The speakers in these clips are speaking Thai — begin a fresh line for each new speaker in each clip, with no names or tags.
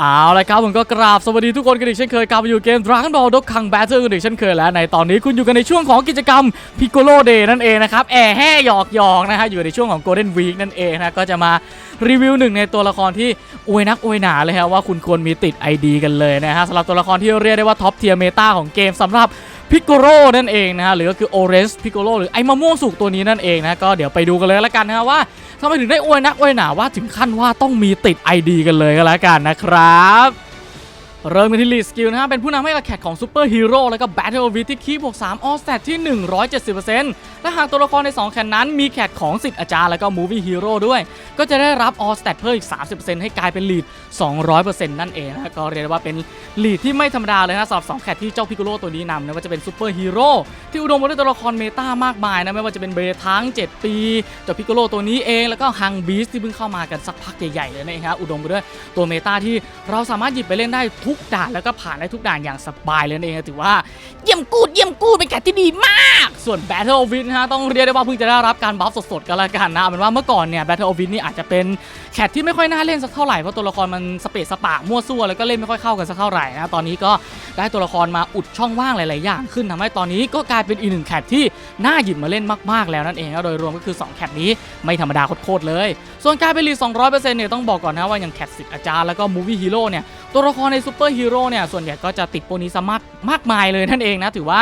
เอาละครับผมก็กราบสวัสดีทุกคนกันอีกเช่นเคยกลับมาอยู่เกม Dragon Ball Dokkan Battle กันอีกเช่นเคยแล้วในตอนนี้คุณอยู่กันในช่วงของกิจกรรม Piccolo Day นั่นเองนะครับแอบแห่หยอกหยอกนะฮะอยู่ในช่วงของ Golden Week นั่นเองนะก็จะมารีวิวหนึ่งในตัวละครที่อวยนักอวยหนาเลยฮะว่าคุณควรมีติด ID กันเลยนะฮะสำหรับตัวละครที่เรียกได้ว่าท็อปเทียร์เมตาของเกมสำหรับพิกโกโรนั่นเองนะฮะหรือก็คือ Orange Piccolo หรือไอ้มะม่วงสุกตัวนี้นั่นเองนะก็เดี๋ยวไปดูกันเลยละกันนะฮะว่า ทำไมถึงได้อวยนักอวยหนาว่าถึงขั้นว่าต้องมีติด ID กันเลยก็แล้วกันนะครับ เริ่มกันที่ลีสกิลนะฮะเป็นผู้นำให้กับแขกของซูเปอร์ฮีโร่แล้วก็ Battle with ที่คีบวก3 All Stat ที่ 170%และหากตัวละครใน 2แคนนั้นมีแขกของสิทธิ์อาจารย์แล้วก็ Movie Hero ด้วย ก็จะได้รับ All Stat เพิ่มอีก 30%ให้กลายเป็นลีด 200%นั่นเองนะก็เรียกว่าเป็นลีดที่ไม่ธรรมดาเลยนะสำหรับ 2 แขกที่เจ้าพิกโ o ตัวนี้นำนะว่าจะเป็นซูเปอร์ฮีโร่ที่อุดมไปด้วยตัวละครเมตามากมายนะไม่ว่าจะเป็นเบรทั้ง 7 ปีเจ้าพิกโ o ตัวนี้เองแล้วก็ฮังบีสที่เพิ่งเข้ามากันสักพักใหญ่ๆเลยนะฮะอุดมไปด้วยตัวเมตาที่เราสามารถหยิบไปเล่นได้ทุุกด่านแล้วก็ผ่านได้ทุกด่านอย่างสบายเลยนั่นเองถือว่าเยี่ยมกูดเยี่ยมกูดเป็นแกที่ดีมาก ส่วน Battle of Wit นะฮะต้องเรียกได้ว่าเพิ่งจะได้รับการบัฟสดๆกันละกันนะเป็นว่าเมื่อก่อนเนี่ย Battle of Wit นี่อาจจะเป็นแคทที่ไม่ค่อยน่าเล่นสักเท่าไหร่เพราะตัวละครมันสเปซสปะมั่วซั่วแล้วก็เล่นไม่ค่อยเข้ากันสักเท่าไหร่นะตอนนี้ก็ได้ตัวละครมาอุดช่องว่างหลายๆอย่างขึ้นทำให้ตอนนี้ก็กลายเป็นอีกหนึ่งแคทที่น่าหยิบมาเล่นมากๆแล้วนั่นเองโดยรวมก็คือสองแคทนี้ไม่ธรรมดาโคตรเลย ส่วนการเป็นลีด200%เนี่ยต้องบอกก่อนนะว่าอย่างแคทสิทธิ์อาจารย์แล้วก็มูวี่ฮีโร่เนี่ยตัวละครในซูเปอร์ฮีโร่เนี่ยส่วนใหญ่ก็จะติดโปนี้ซะมากมากมายเลยนั่นเองนะ ถือว่า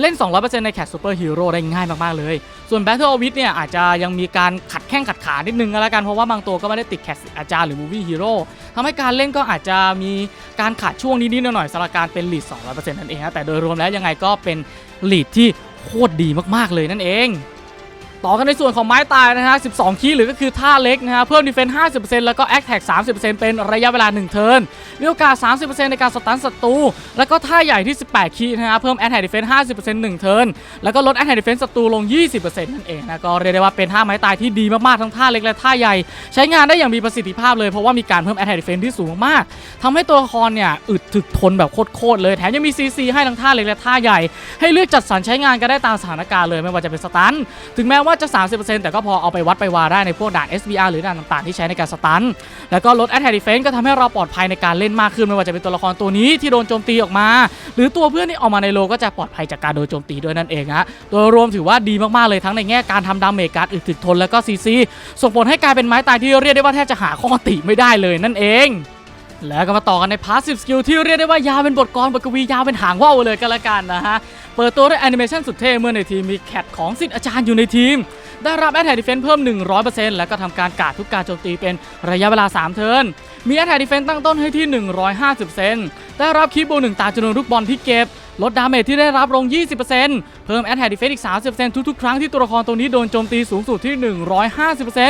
เล่น 200%ในแคทซูเปอร์ฮีโร่ได้ง่ายมากๆเลย ส่วน Battle of Wit เนี่ยอาจจะยังมีการขัดแข้งขัดขานิดนึงก็แล้วกัน เพราะว่าบางตัวก็ไม่ได้ติดแคทอาจารย์หรือมูวี่ฮีโร่ทำให้การเล่นก็อาจจะมีการขาดช่วงนิดๆหน่อยๆสำหรับการเป็นลีด200%นั่นเองนะแต่โดยรวมแล้วยังไงก็เป็นลีดที่โคตรดีมากๆเลยนั่นเอง ต่อกันในส่วนของไม้ตายนะฮะ 12 คีย์หรือก็คือท่าเล็กนะฮะ เพิ่มดีเฟนส์50%แล้วก็แอคแท็ก30%เป็นระยะเวลา 1 เทิร์น มีโอกาส 30%ในการสตันศัตรู แล้วก็ท่าใหญ่ที่ 18 คีย์นะฮะ เพิ่มแอคแท็กดีเฟนส์50% 1 เทิร์น แล้วก็ลดแอคแท็กดีเฟนส์ศัตรูลง 20%นั่นเองนะ ก็เรียกได้ว่าเป็นท่าไม้ตายที่ดีมากๆ ทั้งท่าเล็กและท่าใหญ่ ใช้งานได้อย่างมีประสิทธิภาพเลย เพราะว่ามีการเพิ่มแอคแท็กดีเฟนส์ที่สูงมากทำให้ตัวละครเนี่ยอึดถึกทนแบบโคตรๆเลย แถมยังมี CC ให้ทั้งท่าเล็กและท่าใหญ่ ให้เลือกจัดสรรใช้งานกันได้ตามสถานการณ์เลยไม่ว่าจะเป็นสตันถึงแม้ว่าจะ 30%แต่ก็พอเอาไปวัดไปวาได้ในพวกด่าน SBR หรือด่านต่างๆ ที่ใช้ในการสตัน แล้วก็ลด Attack Defense ก็ทำให้เราปลอดภัยในการเล่นมากขึ้น ไม่ว่าจะเป็นตัวละครตัวนี้ที่โดนโจมตีออกมา หรือตัวเพื่อนที่ออกมาในโลก็จะปลอดภัยจากการโดนโจมตีด้วยนั่นเองฮะโดยรวมถือว่าดีมากๆเลยทั้งในแง่การทำดาเมจการอึดถึกทนแล้วก็ CC ส่งผลให้กลายเป็นไม้ตายที่เรียกได้ว่าแทบจะหาข้อติไม่ได้เลยนั่นเอง แล้วก็มาต่อกันใน Passive Skill ที่เรียกได้ว่ายาวเป็นบทกลบทกวียาวเป็นหางว่าวเลยก็แล้วกันนะฮะ เปิดตัวด้วยแอนิเมชันสุดเท่เมื่อในทีมมีแคทของสิทธิ์อาจารย์อยู่ในทีม ได้รับแอ t แท k ดิเฟน s ์เพิ่ม 100%แล้วก็ทำการกาดทุกการโจมตีเป็นระยะเวลา 3 เทิร์น มีแอ t แท k ดิเฟน s ์ตั้งต้นให้ที่ 150%ได้รับคีบโบหนึ่งตาจำนวนลูกบอลที่เก็บ ลดดาเมจที่ได้รับลง 20%เพิ่มแอ t แท k ดิเฟน s ์อีก 30%ทุกๆ ครั้งที่ตัวละครตัวนี้โดนโจมตีสูงสุดที่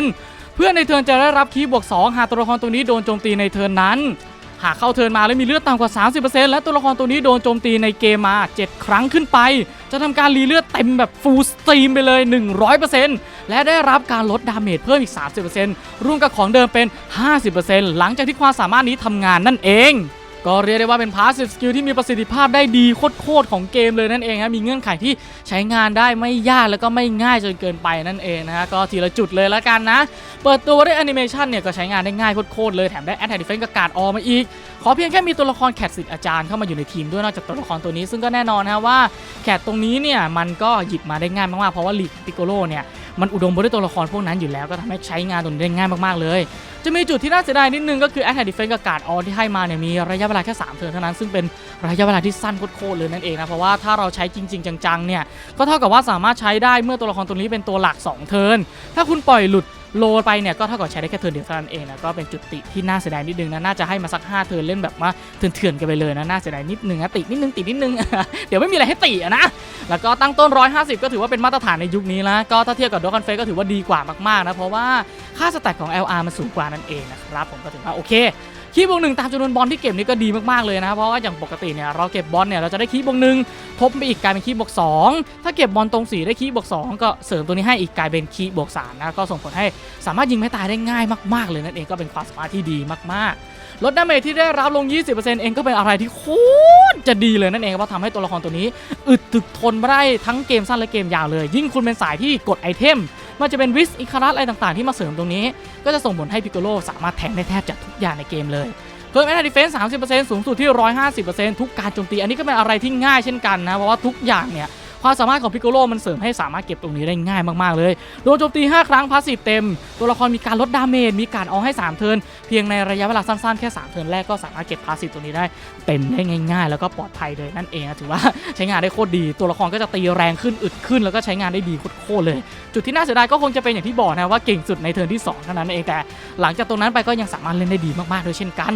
150% เพื่อนในเทิร์นจะได้รับคีย์บวก 2 หากตัวละครตัวนี้โดนโจมตีในเทิร์นนั้น หากเข้าเทิร์นมาแล้วมีเลือดต่ำกว่า 30%และตัวละครตัวนี้โดนโจมตีในเกมมา 7 ครั้งขึ้นไป จะทำการรีเลือดเต็มแบบฟูลสตรีมไปเลย 100%และได้รับการลดดาเมจเพิ่มอีก 30%ร่วมกับของเดิมเป็น 50%หลังจากที่ความสามารถนี้ทำงานนั่นเอง ก็เรียกได้ว่าเป็น passive skill ที่มีประสิทธิภาพได้ดีโคตรๆของเกมเลยนั่นเองฮะมีเงื่อนไขที่ใช้งานได้ไม่ยากแล้วก็ไม่ง่ายจนเกินไปนั่นเองนะฮะก็ทีละจุดเลยละกันนะ เปิดตัวด้วยแอนิเมชันเนี่ยก็ใช้งานได้ง่ายโคตรๆเลยแถมได้แอ t แท k ดิเฟน s ์กับการดออมาอีก ขอเพียงแค่มีตัวละครแคทสิทธิ์อาจารย์เข้ามาอยู่ในทีมด้วยนอกจากตัวละครตัวนี้ซึ่งก็แน่นอนนะว่าแคทตรงนี้เนี่ยมันก็หยิบมาได้ง่ายมากๆเพราะว่าลีกปิโกโลเนี่ยมันอุดมไปด้วยตัวละครพวกนั้นอยู่แล้วก็ทำให้ใช้งานตรงนี้ได้ง่ายมากๆเลย จะมีจุดที่น่าเสียดายนิดนึงก็คือแอตแทดิเฟนกับการดออที่ให้มาเนี่ยมีระยะเวลาแค่3เทิร์นเท่านั้นซึ่งเป็นระยะเวลาที่สั้นโคตรๆเลยนั่นเองนะเพราะว่าถ้าเราใช้จริง ๆ จังๆเนี่ยก็เท่ากับว่าสามารถใช้ได้เมื่อตัวละครตัวนี้เป็นตัวหลักสองเทิร์นถ้าคุณปล่อยหลุด โลไปเนี่ยก็เท่ากับใช้ได้แค่เทิร์นเดียวเท่านั้นเองนะก็เป็นจุดติที่น่าเสียดายนิดนึงนะน่าจะให้มาสัก5เทิร์นเล่นแบบว่าเถื่อนๆกันไปเลยนะน่าเสียดายนิดนึงนะตินิดนึงตินิดนึง เดี๋ยวไม่มีอะไรให้ติอะนะแล้วก็ตั้งต้น 150 ก็ถือว่าเป็นมาตรฐานในยุคนี้ละก็ถ้าเทียบกับดอก a นเฟก็ถือว่าดีกว่ามากๆนะเพราะว่าค่าสแต็กของ LR มันสูงกว่านั่นเองนะครับผมก็ถือว่าโอเค คีบวกหนึ่งตามจำนวนบอลที่เก็บนี่ก็ดีมากๆเลยนะเพราะว่าอย่างปกติเนี่ยเราเก็บบอลเนี่ยเราจะได้คีบวกหนึ่งทบไปอีกกลายเป็นคีบวกสองถ้าเก็บบอลตรงสีได้คีบวกสองก็เสริมตัวนี้ให้อีกกลายเป็นคีบวกสามนะก็ส่งผลให้สามารถยิงไม่ตายได้ง่ายมากๆเลยนั่นเองก็เป็นความสามารถที่ดีมากๆลดดาเมจที่ได้รับลง 20%เองก็เป็นอะไรที่โคตรจะดีเลยนั่นเองเพราะทำให้ตัวละครตัวนี้ อึดถึกทนมาได้ทั้งเกมสั้นและเกมยาวเลย ยิ่งคุณเป็นสายที่กดไอเทม มันจะเป็นวิสอิคารัสอะไรต่างๆ ที่มาเสริมตรงนี้ ก็จะส่งผลให้พิกโกโลสามารถแทงได้แทบจะทุกอย่างในเกมเลยเพิ่มแอตดิเฟนส์30%สูงสุดที่150%ทุกการโจมตี อันนี้ก็เป็นอะไรที่ง่ายเช่นกันนะ เพราะว่าทุกอย่างเนี่ย ความสามารถของพิกโกโลมันเสริมให้สามารถเก็บตรงนี้ได้ง่ายมากๆเลยโดนโจมตี 5 ครั้งพาสซีฟเต็ม ตัวละครมีการลดดาเมจมีการเอาให้ 3 เทิร์นเพียงในระยะเวลาสั้นๆ แค่ 3 เทิร์นแรกก็สามารถเก็บพาสซีฟตัวนี้ได้เต็มได้ง่ายๆ แล้วก็ปลอดภัยเลยนั่นเองถือว่าใช้งานได้โคตรดีตัวละครก็จะตีแรงขึ้นอึดขึ้น แล้วก็ใช้งานได้ดีโคตรเลย จุดที่น่าเสียดายก็คงจะเป็นอย่างที่บอกนะว่าเก่งสุดในเทิร์นที่สองเท่านั้นเองแต่ หลังจากตรงนั้นไปก็ยังสามารถเล่นได้ดีมากๆด้วยเช่นกัน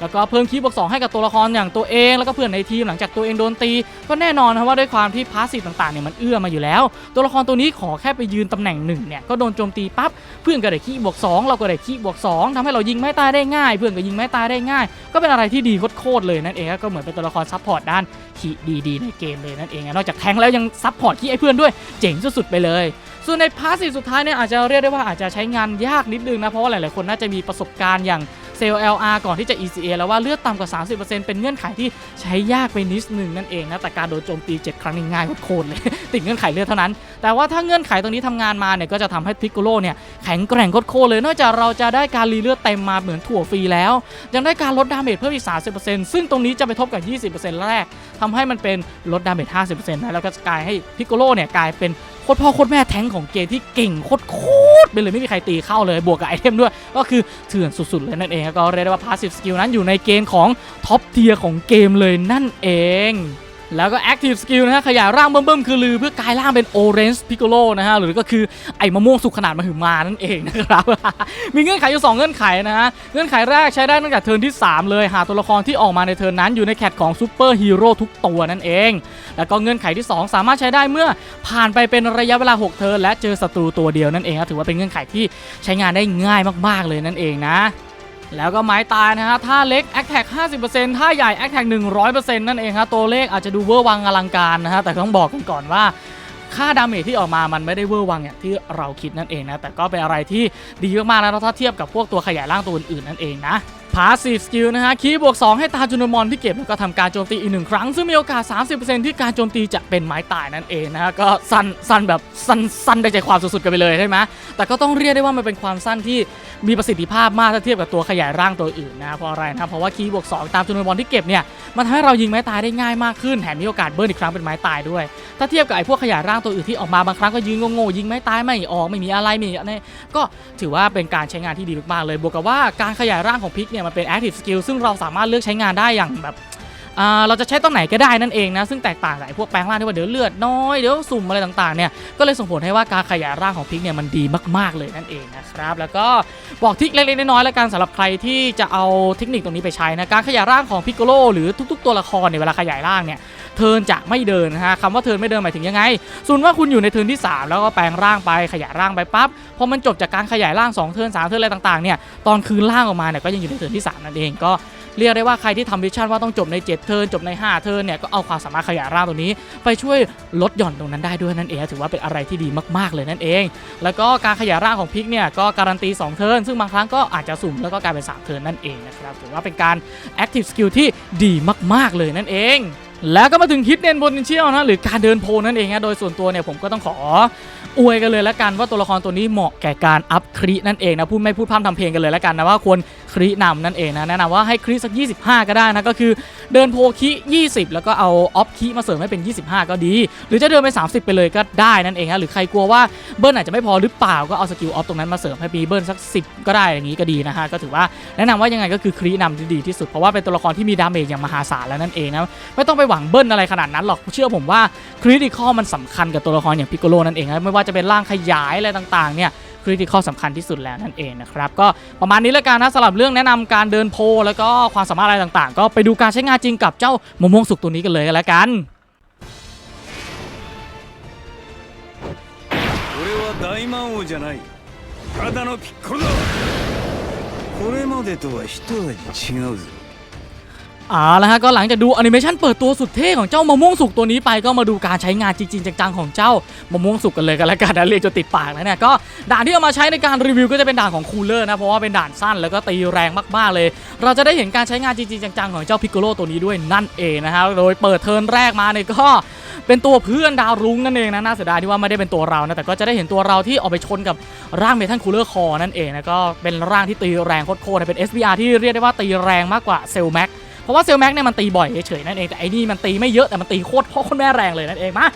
แล้วก็เพิ่มคีย์บวก2ให้กับตัวละครอย่างตัวเองแล้วก็เพื่อนในทีมหลังจากตัวเองโดนตี ก็แน่นอนนะว่าด้วยความที่พาสซีฟต่างๆเนี่ยมันเอื้อมาอยู่แล้ว ตัวละครตัวนี้ขอแค่ไปยืนตำแหน่งหนึ่งเนี่ยก็โดนโจมตีปั๊บเพื่อนก็ได้คีย์บวก2เราก็ได้คีย์บวก2ทำให้เรายิงไม่ตายได้ง่าย เพื่อนก็ยิงไม่ตายได้ง่าย ก็เป็นอะไรที่ดีโคตรเลยนั่นเองก็เหมือนเป็นตัวละครซัพพอร์ตด้านคีดีๆในเกมเลยนั่นเองนอกจากแทงแล้วยังซัพพอร์ตคีย์ให้เพื่อนด้วยเจ๋งสุดๆไปเลยส่วนในพาสซีฟสุดท้ายเนี่ยอาจจะเรียกได้ว่าอาจจะใช้งานยากนิดนึงนะเพราะว่าหลายๆคนน่าจะมีประสบการณ์อย่าง เซลล์ LR ก่อนที่จะ ECA แล้วว่าเลือดต่ำกว่า 30%เป็นเงื่อนไขที่ใช้ยากไปนิดนึงนั่นเองนะแต่การโดนโจมตี 7 ครั้งนี่ง่ายโคตรเลย ติดเงื่อนไขเลือดเท่านั้น แต่ว่าถ้าเงื่อนไขตรงนี้ทำงานมาเนี่ยก็จะทำให้พิกโกโลเนี่ยแข็งแกร่งโคตรเลย นอกจากเราจะได้การรีเลือดเต็มมาเหมือนถั่วฟรีแล้ว ยังได้การลดดาเมจเพิ่มอีก 30%ซึ่งตรงนี้จะไปทบกับ 20%แรกทำให้มันเป็นลดดาเมจ 50%นะแล้วก็จะกลายให้พิกโกโลเนี่ยกลายเป็น ตรพ่อโคตรแม่แทงของเกมที่เก่งโคตรโคตรไปเลยไม่มีใครตีเข้าเลยบวกกับไอเทมด้วย ก็คือเถื่อนสุดๆเลยนั่นเองก็เรียกได้ว่าพาสซีฟสกิลนั้นอยู่ในเกณฑ์ของท็อปเทียร์ของเกมเลยนั่นเอง แล้วก็ active skill นะฮะขยายร่างเบิ่มๆคือลือเพื่อกลายร่างเป็น orange piccolo นะฮะหรือก็คือไอ้มะม่วงสุกขนาดมหึมานั่นเองนะครับ มีเงื่อนไขอยู่ 2 เงื่อนไขนะฮะเงื่อนไขแรกใช้ได้ตั้งแต่เทิร์นที่ 3 เลยหาตัวละครที่ออกมาในเทิร์นนั้นอยู่ในแคตของซูเปอร์ฮีโร่ทุกตัวนั่นเอง แล้วก็เงื่อนไขที่ 2 สามารถใช้ได้เมื่อผ่านไปเป็นระยะเวลา 6 เทิร์นและเจอศัตรูตัวเดียวนั่นเองถือว่าเป็นเงื่อนไขที่ใช้งานได้ง่ายมาก ๆเลยนั่นเองนะ แล้วก็ไม้ตายนะฮะถ้าเล็กแอคแท50%ถ้าใหญ่ a t t a c 100%นั่นเองครับตัวเลขอาจจะดูเวอร์วังอลังการนะฮะแต่ต้องบอกกันก่อนว่าค่าดาเมจที่ออกมามันไม่ได้เวอร์วังอย่างที่เราคิดนั่นเองนะ แต่ก็เป็นอะไรที่ดีมากๆนะถ้าเทียบกับพวกตัวขยายร่างตัวอื่นๆนั่นเองนะ Passive Skill นะฮะคีย์บวก 2 ให้ตาจำนมอนที่เก็บแล้วก็ทำการโจมตีอีกหนึ่งครั้ง ซึ่งมีโอกาส 30%ที่การโจมตีจะเป็นไม้ตายนั่นเองนะฮะก็สั้นสั้นแบบสั้นสั้นได้ใจความสุดๆกันไปเลยใช่ไหมแต่ก็ต้องเรียกได้ว่ามันเป็นความสั้นที่มีประสิทธิภาพมากถ้าเทียบกับตัวขยายร่างตัวอื่นนะเพราะอะไรนะเพราะว่าคีย์บวก 2 ตามจำนวนมอนที่เก็บเนี่ยมันทำให้เรายิงไม้ตายได้ง่ายมากขึ้นแถมมีโอกาสเบิร์นอีกครั้งเป็นไม้ตายด้วย ถ้าเทียบกับไอ้พวกขยายร่างตัวอื่นที่ออกมาบางครั้งก็ยิงโง่ๆยิงไม้ตายไม่ออกไม่มีอะไรไม่อะไรก็ถือว่าเป็นการใช้งานที่ดีมากๆเลยบวกกับว่าการขยายร่างของพิกเนี่ยมันเป็น active skill ซึ่งเราสามารถเลือกใช้งานได้อย่างแบบเราจะใช้ต้นไหนก็ได้นั่นเองนะ ซึ่งแตกต่างจากพวกแปลงร่างที่ว่าเดี๋ยวเลือดน้อย เดี๋ยวสุ่มอะไรต่างๆเนี่ยก็เลยส่งผลให้ว่าการขยายร่างของพิกเนี่ยมันดีมากๆเลยนั่นเองนะครับ แล้วก็บอกทิกเล็กๆน้อยๆแล้วกันสำหรับใครที่จะเอาเทคนิคตรงนี้ไปใช้นะการขยายร่างของพิกโกโลหรือทุก ๆ ตัวละครเนี่ยเวลาขยายร่างเนี่ย เทินจะไม่เดินนะฮะคำว่าเทินไม่เดินหมายถึงยังไงส่วนว่าคุณอยู่ในเทินที่ 3 แล้วก็แปลงร่างไปขยายร่างไปปั๊บพอมันจบจากการขยายร่าง2เทิน3เทินอะไรต่างๆเนี่ยตอนคืนร่างออกมาเนี่ยก็ยังอยู่ในเทินที่ 3 นั่นเองก็เรียกได้ว่าใครที่ทำวิชั่นว่าต้องจบใน 7 เทิร์นจบใน 5 เทิร์นเนี่ยก็เอาความสามารถขยายร่างตรงนี้ ไปช่วยลดหย่อนตรงนั้นได้ด้วยนั่นเอง ถือว่าเป็นอะไรที่ดีมากๆเลยนั่นเอง แล้วก็การขยายร่างของพิกเนี่ยก็การันตี 2 เทิร์นซึ่งบางครั้งก็อาจจะสุ่มแล้วก็กลายเป็น 3 เทิร์นนั่นเองนะครับถือว่าเป็นการ active skill ที่ดีมากๆเลยนั่นเอง แล้วก็มาถึงฮิตเด่นบนเชียลนะหรือการเดินโพนั่นเองนะโดยส่วนตัวเนี่ยผมก็ต้องขออวยกันเลยแล้วกันว่าตัวละครตัวนี้เหมาะแก่การอัพครีนั่นเองนะพูดไม่พูดพร่ำทำเพลงกันเลยแล้วกันนะว่าควรครินำนั่นเองนะแนะนำว่าให้คริสัก 25 ก็ได้นะก็คือเดินโพคิ 20 แล้วก็เอาออฟคิมาเสริมให้เป็น 25 ก็ดี หรือจะเดินไป 30 ไปเลยก็ได้นั่นเองนะหรือใครกลัวว่าเบิ้ลอาจจะไม่พอหรือเปล่าก็เอาสกิลออฟตรงนั้นมาเสริมให้มีเบิ้ลสัก 10 ก็ได้อย่างนี้ก็ดีนะฮะก็ถือว่าแนะนำว่ายังไงก็คือครินำที่ดีที่สุดเพราะว่าเป็นตัวละครที่มีดาเมจอย่างมหาศาลแล้วนั่นเองนะไม่ต้องไปหวังเบิ้ลอะไรขนาดนั้นหรอกเชื่อผมว่าคริติคอลมันสำคัญกับตัวละครอย่างพิกโกโลนั่นเองนะไม่ว่าจะเป็นร่างขยายอะไรต่างๆเนี่ย คริติคอลสำคัญที่สุดแล้วนั่นเองนะครับก็ประมาณนี้แล้วกันนะสำหรับเรื่องแนะนำการเดินโพลแล้วก็ความสามารถอะไรต่างๆ ก็ไปดูการใช้งานจริงกับเจ้ามะม่วงสุกตัวนี้กันเลยกันแล้วกัน
俺は大魔王じゃないただのピッコロだこれまでとは一味違うぞ
อ่าแล้วฮะก็หลังจากดูแอนิเมชันเปิดตัวสุดเท่ของเจ้ามะม่วงสุกตัวนี้ไปก็มาดูการใช้งานจริง ๆ จังๆของเจ้ามะม่วงสุกกันเลยกันแล้วกันนะเรียกจนติดปากแล้วเนี่ยก็ด่านที่เอามาใช้ในการรีวิวก็จะเป็นด่านของคูลเลอร์นะเพราะว่าเป็นด่านสั้นแล้วก็ตีแรงมากๆเลย เราจะได้เห็นการใช้งานจริงๆจังๆของเจ้าพิกโกโลตัวนี้ด้วยนั่นเองนะฮะโดยเปิดเทิร์นแรกมาเนี่ยก็เป็นตัวเพื่อนดาวรุ้งนั่นเองนะน่าเสียดายที่ว่าไม่ได้เป็นตัวเรานะแต่ก็จะได้เห็นตัวเราที่ออกไปชนกับร่างเมทัลคูลเลอร์คอนั่นเองนะก็เป็นร่างที่ตีแรงโคตรๆเป็น SBR ที่เรียกได้ว่าตีแรงมากกว่าเซลแม็ก ราะว่าเซลแม็กเนี่ยมันตีบ่อยเฉยๆนั่นเองแต่ไอ้นี่มันตีไม่เยอะแต่มันตีโคตรพ่อโคตรแม่แรงเลยนั่นเองมา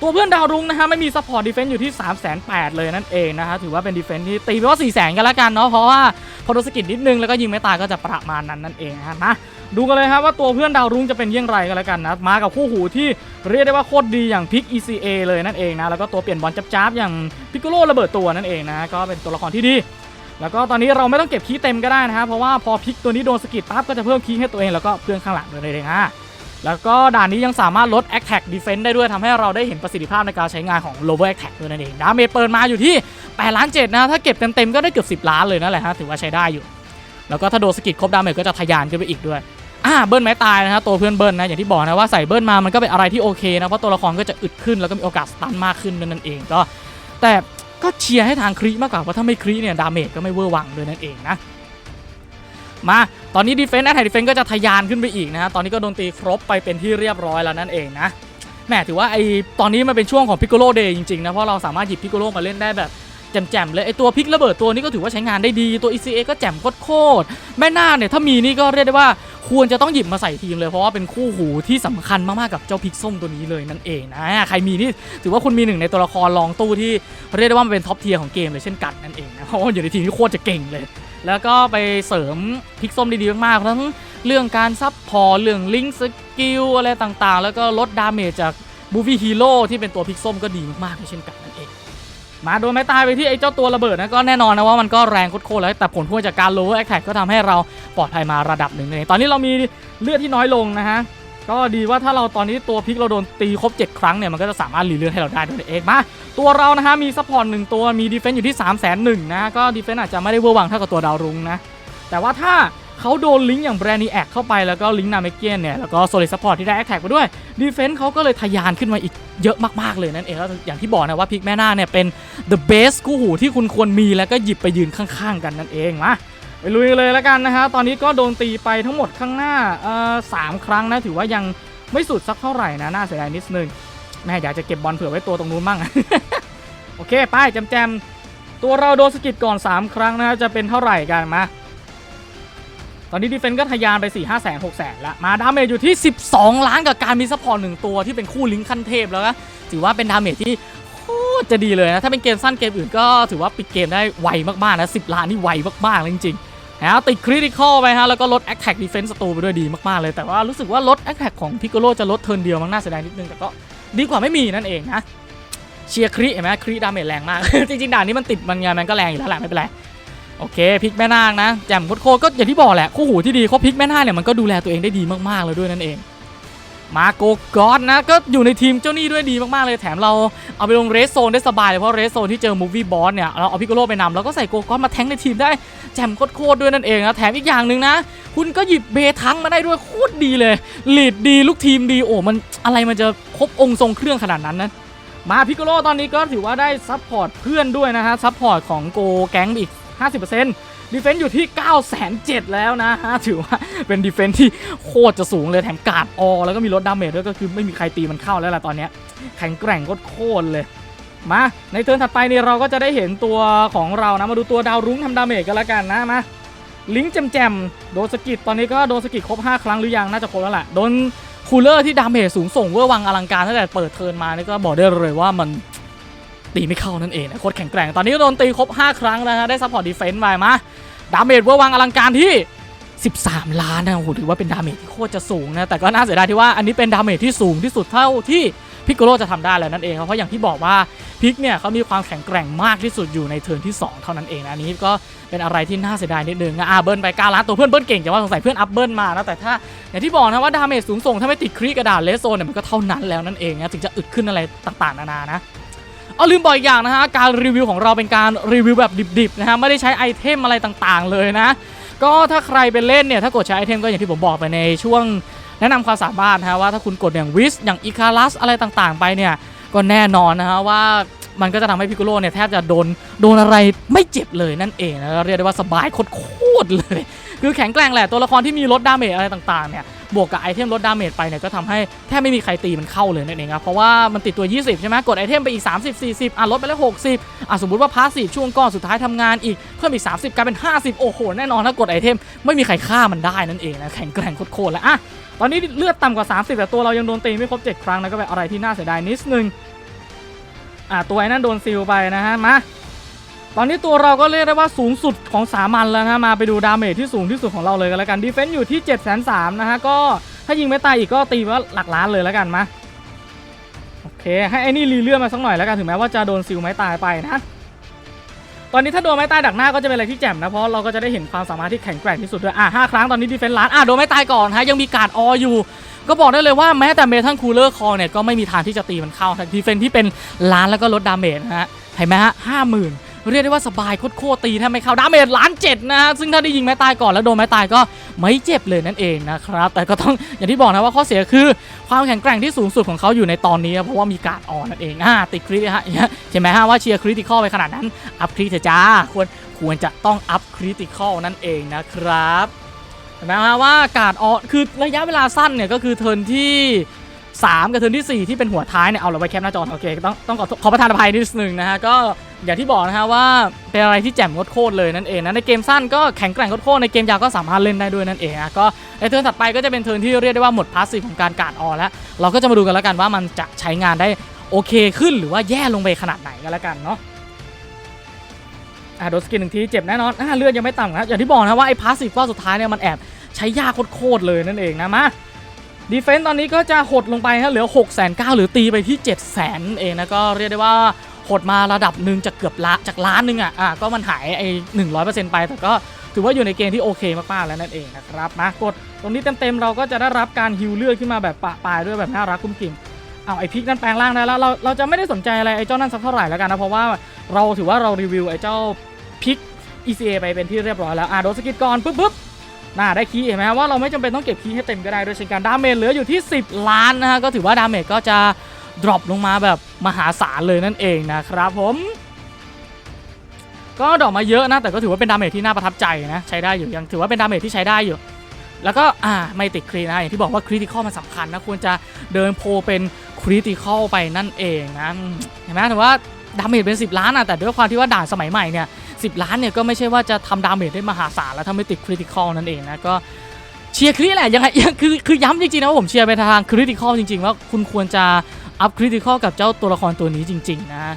ตัวเพื่อนดาวรุ้งนะฮะไม่มีซัพพอร์ตดีเฟนซ์อยู่ที่ 3 8 0 0 0เลยนั่นเองนะฮะถือว่าเป็นดีเฟนซ์ที่ตีไปว่า 4 0 0 0 0กันละกันเนาะเพราะว่าพอโดนสกิดนิดนึงแล้วก็ยิงไม่ตายก็จะประมาณนั้นนั่นเองนะฮะมาดูกันเลยครับว่าตัวเพื่อนดาวรุ้งจะเป็นเยี่ยงไรกันละกันนะมากับคู่หูที่เรียกได้ว่าโคตรดีอย่างพิก ECA เลยนั่นเองนะแล้วก็ตัวเปลี่ยนบอลจับๆอย่างพิกโกโลระเบิดตัวนั่นเองนะก็เป็นตัวละครที่ดี แล้วก็ตอนนี้เราไม่ต้องเก็บคีย์เต็มก็ได้นะฮะเพราะว่าพอพลิกตัวนี้โดนสกิดปั๊บก็จะเพิ่มคีย์ให้ตัวเองแล้วก็เพื่อนข้างหลังเลยเลยฮะแล้วก็ด่านนี้ยังสามารถลด Attack Defense ได้ด้วยทำให้เราได้เห็นประสิทธิภาพในการใช้งานของ Lower Attack ด้วยนั่นเอง ดาเมจเปิดมาอยู่ที่8ล้าน7นะ ถ้าเก็บเต็มๆก็ได้เกือบ 10 ล้านเลยนั่นแหละฮะ ถือว่าใช้ได้อยู่ แล้วก็ถ้าโดนสกิดครบดาเมจก็จะทะยานขึ้นไปอีกด้วย อ่า เบิ้ลไม้ตายนะฮะ ตัวเพื่อนเบิ้ลนะ อย่างที่บอกนะว่าใส่เบิ้ลมา มันก็เป็นอะไรที่โอเคนะ เพราะตัวละครก็จะอึดขึ้นแล้วก็มีโอกาสสตันมากขึ้นนั่นเอง ก็ แต่ ก็เชียร์ให้ทางครีมากกว่าเพราะถ้าไม่ครีเนี่ยดาเมจก็ไม่เวอร์วังด้วยนั่นเองนะมาตอนนี้ดีเฟนต์แอตแทกดีเฟนต์ก็จะทะยานขึ้นไปอีกนะฮะตอนนี้ก็โดนตีครบไปเป็นที่เรียบร้อยแล้วนั่นเองนะแหมถือว่าไอตอนนี้มันเป็นช่วงของพิกโกโลเดย์จริงๆนะเพราะเราสามารถหยิบพิกโกโลมาเล่นได้แบบ แจ่มๆเลยไอตัวพิกระเบิดตัวนี้ก็ถือว่าใช้งานได้ดีตัว ECA ก็แจ่มโคตรๆแม่นาเนี่ยถ้ามีนี่ก็เรียกได้ว่าควรจะต้องหยิบมาใส่ทีมเลยเพราะว่าเป็นคู่หูที่สำคัญมากๆกับเจ้าพิกส้มตัวนี้เลยนั่นเองนะใครมีนี่ถือว่าคุณมีหนึ่งในตัวละครรองตู้ที่เรียกได้ว่ามันเป็นท็อปเทียร์ของเกมเลยเช่นกันนั่นเองนะเพราะว่าอยู่ในทีมที่โคตรจะเก่งเลย แล้วก็ไปเสริมพิกส้มได้ดีมากๆทั้งเรื่องการซับพอเรื่องลิงก์สกิลอะไรต่างๆ แล้วก็ลดดาเมจจากบูฟี่ฮีโร่ที่เป็นตัวพิกส้มก็ดีมากๆเลยเช่นกันนั่นเอง มาโดนไม้ตายไปที่ไอ้เจ้าตัวระเบิดนะก็แน่นอนนะว่ามันก็แรงโคตรๆแล้วแต่ผลพวงจากการ lower attack ก็ทำให้เราปลอดภัยมาระดับหนึ่งเลยตอนนี้เรามีเลือดที่น้อยลงนะฮะก็ดีว่าถ้าเราตอนนี้ตัวพิกเราโดนตีครบ 7 ครั้งเนี่ยมันก็จะสามารถรีเลือดให้เราได้ด้วยเองมาตัวเรานะฮะมีซัพพอร์ตหนึ่งตัวมีดีเฟนซ์อยู่ที่3 0 0 0 0 0นะก็ดีเฟนซ์อาจจะไม่ได้เวอร์วังเท่ากับตัวดาวรุ้งนะแต่ว่าถ้า เขาโดนลิงก์อย่างแบรนีแอคเข้าไปแล้วก็ลิงก์นาเมเกียนเนี่ยแล้วก็โซลิดซัพพอร์ตที่ได้แอคแท็กไปด้วยดีเฟนซ์เขาก็เลยทะยานขึ้นมาอีกเยอะมากๆเลยนั่นเองแล้วอย่างที่บอกนะว่าพิกแม่นาเนี่ยเป็น the best คู่หูที่คุณควรมีแล้วก็หยิบไปยืนข้างๆ กันนั่นเองมาไปลุยเลยแล้วกันนะฮะตอนนี้ก็โดนตีไปทั้งหมดข้างหน้าสามครั้งนะถือว่ายังไม่สุดสักเท่าไหร่นะน่าเสียดายนิดนึงแม่อยากจะเก็บบอลเผื่อไว้ตัวตรงนู้นมั่งโอเคไปแจมๆตัวเราโดนสกิดก่อน 3 ครั้งนะจะเป็นเท่าไหร่กันมา อนนี้ดีเฟนต์ก็ทะยานไป 4 5 แสน6แสนละมาดาเมจอยู่ที่ 12 ล้านกับการมีซัพพอร์ตหนึ่งตัวที่เป็นคู่ลิงก์ขั้นเทพแล้วนะถือว่าเป็นดาเมจที่โคตรจะดีเลยนะ ถ้าเป็นเกมสั้นเกมอื่นก็ถือว่าปิดเกมได้ไวมากๆนะ 10 ล้านนี่ไวมากๆเลยจริงๆแล้วติดคริติคอลไปฮะแล้วก็ลด Attack Defense ศัตรูไปด้วยดีมากๆเลย แต่ว่ารู้สึกว่าลด Attack ของพิกโกโลจะลดเทิร์นเดียวมั้งน่าเสียดายนิดนึงแต่ก็ดีกว่าไม่มีนั่นเองนะเชียร์คริเห็นไหมคริดาเมจแรงมาก จริงๆด่านนี้มันติดมันไงมันก็แรงอยู่แล้วแหละไม่เป็นไร โอเคพลิกแม่นาคนะแจ่มโคตรๆก็อย่างที่บอกแหละคู่หูที่ดีเขาพลิกแม่นาคเนี่ยมันก็ดูแลตัวเองได้ดีมากๆเลยด้วยนั่นเอง มาโกกอดนะก็อยู่ในทีมเจ้าหนี้ด้วยดีมากๆเลยแถมเราเอาไปลงเรสโซนได้สบายเลยเพราะเรสโซนที่เจอมูฟวี่บอสเนี่ยเราเอาพิกโกโลไปนำแล้วก็ใส่โกกอดมาแทงในทีมได้แจ่มโคตรๆด้วยนั่นเองนะแถมอีกอย่างหนึ่งนะ คุณก็หยิบเบทังมาได้ด้วยโคตรดีเลยลีดดีลูกทีมดีโอ้มันอะไรมันจะครบองค์ทรงเครื่องขนาดนั้นนะมาพิกโกโลตอนนี้ก็ถือว่าได้ซัพพอร์ตเพื่อนด้วยนะฮะซัพพอร์ตของโกแก๊งอีก 50%ดีเฟนต์อยู่ที่9 7 0 0 0แล้วนะฮะถือว่าเป็นดีเฟนต์ที่โคตรจะสูงเลยแถมการ์ดออแล้วก็มีลดดาเมจด้วยก็คือไม่มีใครตีมันเข้าแล้วล่ะตอนนี้แข็งแกร่งโคตรเลยมาในเทิร์นถัดไปนี่เราก็จะได้เห็นตัวของเรานะมาดูตัวดาวรุ้งทำดาเมจกันแล้วกันนะมาลิงก์แจมๆโดนสกิดตอนนี้ก็โดนสกิดครบ 5 ครั้งหรือยังน่าจะครบแล้วแหละโดนคูลเลอร์ที่ดาเมจสูงส่งเวอร์วังอลังการตั้งแต่เปิดเทิร์นมานี่ก็บอกได้เลยว่ามัน ตีไม่เข้านั่นเองนะโคตรแข็งแกร่ง ตอนนี้ก็โดนตีครบ 5 ครั้งแล้วฮะได้ซัพพอร์ตดีเฟนต์ไปมาดาเมจเวอร์วังอลังการที่ 13 ล้านนะโอ้โหถือว่าเป็นดาเมจที่โคตรจะสูงนะแต่ก็น่าเสียดายที่ว่าอันนี้เป็นดาเมจที่สูงที่สุดเท่าที่พิกโกโลจะทำได้แล้วนั่นเองครับเพราะอย่างที่บอกว่าพิกเนี่ยเขามีความแข็งแกร่งมากที่สุดอยู่ในเทิร์นที่ 2 เท่านั้นเองนะอันนี้ก็เป็นอะไรที่น่าเสียดายนิดนึงนะอ่าเบิร์นไป9ล้านตัวเพื่อนเบิร์นเก่งแต่ว่าสงสัยเพื่อนอัพเบิร์นมานะแต่ถ้าอย่างที่บอกนะว่าดาเมจสูงส่งถ้าไม่ติดครีกระดาษเลสโซนเนี่ยมันก็เท่านั้นแล้วนั่นเองนะถึงจะอึดขึ้นอะไรต่างๆนานานะ เอาลืมบอกอีกอย่างนะฮะการรีวิวของเราเป็นการรีวิวแบบดิบๆนะฮะไม่ได้ใช้ไอเทมอะไรต่างๆ เลยนะ ก็ถ้าใครไปเล่นเนี่ยถ้ากดใช้ไอเทมก็อย่างที่ผมบอกไปในช่วงแนะนำความสามารถนะฮะว่าถ้าคุณกดอย่างวิสอย่างอีคารัสอะไรต่างๆ ไปเนี่ยก็แน่นอนนะฮะว่ามันก็จะทำให้พิกโกโลเนี่ยแทบจะโดนโดนอะไรไม่เจ็บเลยนั่นเองนะเรียกได้ว่าสบายโคตรเลย คือแข็งแกร่งแหละตัวละครที่มีลดดาเมจอะไรต่างๆเนี่ย บวกกับไอเทมลดดาเมจไปเนี่ยก็ทำให้แทบไม่มีใครตีมันเข้าเลยนั่นเองครับเพราะว่ามันติดตัว 20 ใช่ไหมกดไอเทมไปอีก 30 40 อะลดไปแล้ว 60 อะสมมติว่าพาสซีฟช่วงก้อนสุดท้ายทำงานอีกเพิ่มอีก 30กลายเป็น 50 โอ้โห แน่นอนถ้ากดไอเทมไม่มีใครฆ่ามันได้นั่นเองนะแข็งแกร่งโคตรๆแล้วอะตอนนี้เลือดต่ำกว่า 30 แต่ตัวเรายังโดนตีไม่ครบ 7 ครั้งนะก็เป็นอะไรที่น่าเสียดายนิดนึงอะตัวไอ้นั่นโดนซิลไปนะฮะมา ตอนนี้ตัวเราก็เรียกได้ว่าสูงสุดของสามัญแล้วนะมาไปดูดาเมจที่สูงที่สุดของเราเลยกันแล้วกันดีเฟนซ์อยู่ที่7 3 0 0 0นนะฮะก็ถ้ายิงไม่ตายอีกก็ตีว่าหลักล้านเลยแล้วกันมาโอเคให้ไอ้นี่รีเลื่อนมาสักหน่อยแล้วกันถึงแม้ว่าจะโดนซิลไม้ตายไปนะตอนนี้ถ้าโดนไม้ตายดักหน้าก็จะเป็นอะไรที่แจ่มนะเพราะเราก็จะได้เห็นความสามารถที่แข็งแกร่งที่สุดด้วยอะห้าครั้งตอนนี้ดีเฟนซ์ล้านอะโดนไม้ตายก่อนฮะยังมีการ์ดออยู่ก็บอกได้เลยว่าแม้แต่เมทัลคูลเลอร์คอเนี่ยก็ไม่มีทางที่จะตีมันเข้าดีเฟนที่เป็นล้านแล้วก็ลดดาเมจนะฮะเห็นไหมฮะห้าหมื่น เรียกได้ว่าสบายโคตรตีแทบไม่เข้าดาเมจล้านเจ็ดนะฮะซึ่งถ้าได้ยิงไม้ตายก่อนแล้วโดนไม้ตายก็ไม่เจ็บเลยนั่นเองนะครับแต่ก็ต้องอย่างที่บอกนะว่าข้อเสียคือ ความแข็งแกร่งที่สูงสุดของเขาอยู่ในตอนนี้เพราะว่ามีการ์ดออนนั่นเองอ่าติดคริติฮะเห็นไหมฮะว่าเชียร์คริติคอลไปขนาดนั้นอัพคริติจ้าควรควรจะต้องอัพคริติคอลนั่นเองนะครับเห็นไหมฮะว่าการ์ดออนคือระยะเวลาสั้นเนี่ยก็คือเทิร์นที่3 กับเทิร์นที่ 4 ที่เป็นหัวท้ายเนี่ยเอาเราไปแคปหน้าจอโอเคต้องต้องขอขอประทานอภัยนิดนึงนะฮะก็ อย่างที่บอกนะฮะว่าเป็นอะไรที่แจ่มโคตรเลยนั่นเองนะในเกมสั้นก็แข็งแกร่งโคตรในเกมยาวก็สามารถเล่นได้ด้วยนั่นเองนะก็ในเทิร์นถัดไปก็จะเป็นเทิร์นที่เรียกได้ว่าหมดพาสซีฟของการการดออแล้ว เราก็จะมาดูกันแล้วกันว่ามันจะใช้งานได้โอเคขึ้นหรือว่าแย่ลงไปขนาดไหนกันแล้วกันเนาะอะโดนสกินหนึ่งทีเจ็บแน่นอนอะเลือดยังไม่ต่ำนะอย่างที่บอกนะว่าไอ้พาสซีฟก้อนสุดท้ายเนี่ยมันแอบใช้ยากโคตรเลยนั่นเองนะมาดีเฟนต์ตอนนี้ก็จะหดลงไปฮะเหลือ 6 9 0 0 0หรือตีไปที่ 7 0 0 0 0เองนะก็เรียกได้ว่า หดมาระดับหนึ่งจากเกือบละจากล้านหนึ่งอะอะก็มันหายไอ้หนึ่งร้อยเปอร์เซ็นต์ไป แต่ก็ถือว่าอยู่ในเกณฑ์ที่โอเคมากๆแล้วนั่นเองนะครับมากดตรงนี้เต็มๆเราก็จะได้รับการฮิวเลือดขึ้นมาแบบปะปลายด้วยแบบน่ารักกุ้มกิ่มเอาไอ้พิกนั่นแปลงร่างได้แล้วเราเราจะไม่ได้สนใจอะไรไอ้เจ้านั่นสักเท่าไหร่แล้วกันนะเพราะว่าเราถือว่าเรารีวิวไอ้เจ้าพิก ECA ไปเป็นที่เรียบร้อยแล้วอะโดนสกิดก่อนปุ๊บปุ๊บน่าได้คีย์เห็นไหมว่าเราไม่จำเป็นต้องเก็บคีย์ให้เต็มก็ได้ด้วยเช่นกันดาเมจเหลืออยู่ที่ 10 ล้านนะฮะก็ถือว่าดาเมจก็จะ ดรอปลงมาแบบมหาศาลเลยนั่นเองนะครับผมก็ดรอปมาเยอะนะ แต่ก็ถือว่าเป็นดาเมจที่น่าประทับใจนะ ใช้ได้อยู่ยังถือว่าเป็นดาเมจที่ใช้ได้อยู่ แล้วก็อ่าไม่ติดครีนะอย่างที่บอกว่าคริติคอลมันสำคัญนะ ควรจะเดินโพเป็นคริติคอลไปนั่นเองนะเห็นไหมถือว่าดาเมจเป็น 10 ล้านอะแต่ด้วยความที่ว่าด่านสมัยใหม่เนี่ย10ล้านเนี่ยก็ไม่ใช่ว่าจะทำดาเมจได้มหาศาลแล้วถ้าไม่ติดคริติคอลนั่นเองนะก็เชียร์คริแหละยังไงคือคือย้ำจริงๆนะว่าผมเชียร์ไปทางคริติคอลจริง ๆ ว่าคุณควรจะ อัพคริติคอลกับเจ้าตัวละครตัวนี้จริง ๆ นะ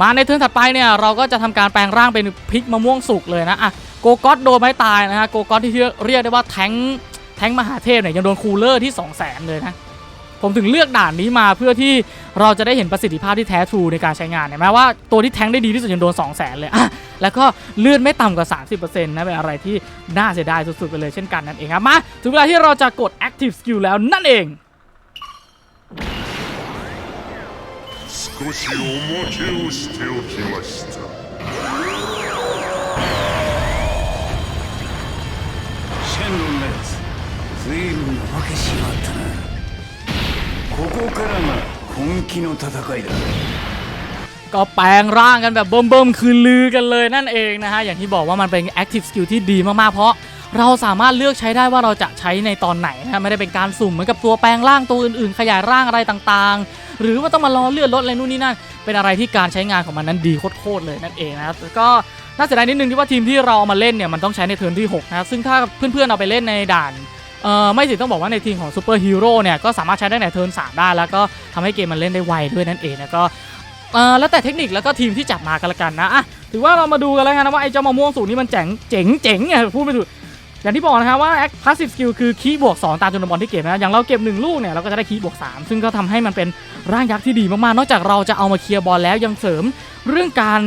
มาในเทิร์นถัดไปเนี่ยเราก็จะทำการแปลงร่างเป็นพริกมะม่วงสุกเลยนะอะโกก็อตโดนไม้ตายนะฮะโกก็อตที่เรียกได้ว่าแทงแทงมหาเทพเนี่ยยังโดนคูลเลอร์ที่ 2 0 0 0 0 0เลยนะผมถึงเลือกด่านนี้มาเพื่อที่เราจะได้เห็นประสิทธิภาพที่แท้ทรูในการใช้งานเนี่ยแม้ว่าตัวที่แทงได้ดีที่สุดยังโดน 2 0 0 0 0 0เลยอะแล้วก็เลื่อนไม่ต่ำกว่า 30%นะเป็นอะไรที่น่าเสียดายสุดๆไปเลยเช่นกันนั่นเองครับมาถึงเวลาที่เราจะกด Active Skill แล้วนั่นเอง
少しおまけをしておきました
シェンロンのやつ随分負けしまったなここからが本気の戦いだ
ก็แปลงร่างกันแบบเบิ่มๆคือลือกันเลยนั่นเองนะฮะ อย่างที่บอกว่ามันเป็น Active Skill ที่ดีมากๆ เพราะเราสามารถเลือกใช้ได้ว่าเราจะใช้ในตอนไหนนะฮะไม่ได้เป็นการสุ่มเหมือนกับตัวแปลงร่างตัวอื่นๆ ขยายร่างอะไรต่างๆ หรือว่าต้องมารอเลื่อนลดอะไรนู่นนี่นั่นเป็นอะไรที่การใช้งานของมันนั้นดีโคตรเลยนั่นเองนะครับก็น่าเสียดายนิดนึงที่ว่าทีมที่เราเอามาเล่นเนี่ยมันต้องใช้ในเทิร์นที่6นะครับซึ่งถ้าเพื่อนๆเอาไปเล่นในด่านเออไม่สิต้องบอกว่าในทีมของซูเปอร์ฮีโร่เนี่ยก็สามารถใช้ได้ในเทิร์น3ได้แล้วก็ทำให้เกมมันเล่นได้ไวด้วยนั่นเองนะก็เออแล้วแต่เทคนิคแล้วก็ทีมที่จับมากันละกันนะอะถือว่าเรามาดูกันแล้วกันนะว่าไอ้เจ้ามะม่วงสูตรนี้มันเจ๋งเจ๋งเจ๋งเนี่ยพูดไม่ถูก อย่างที่บอกนะครับว่า Act Passive Skill คือคีย์บวก 2 ตามจำนวนบอลที่เก็บนะอย่างเราเก็บ 1 ลูกเนี่ยเราก็จะได้คีย์บวก 3 ซึ่งก็ทำให้มันเป็นร่างยักษ์ที่ดีมากๆ นอกจากเราจะเอามาเคลียร์บอลแล้วยังเสริมเรื่องการ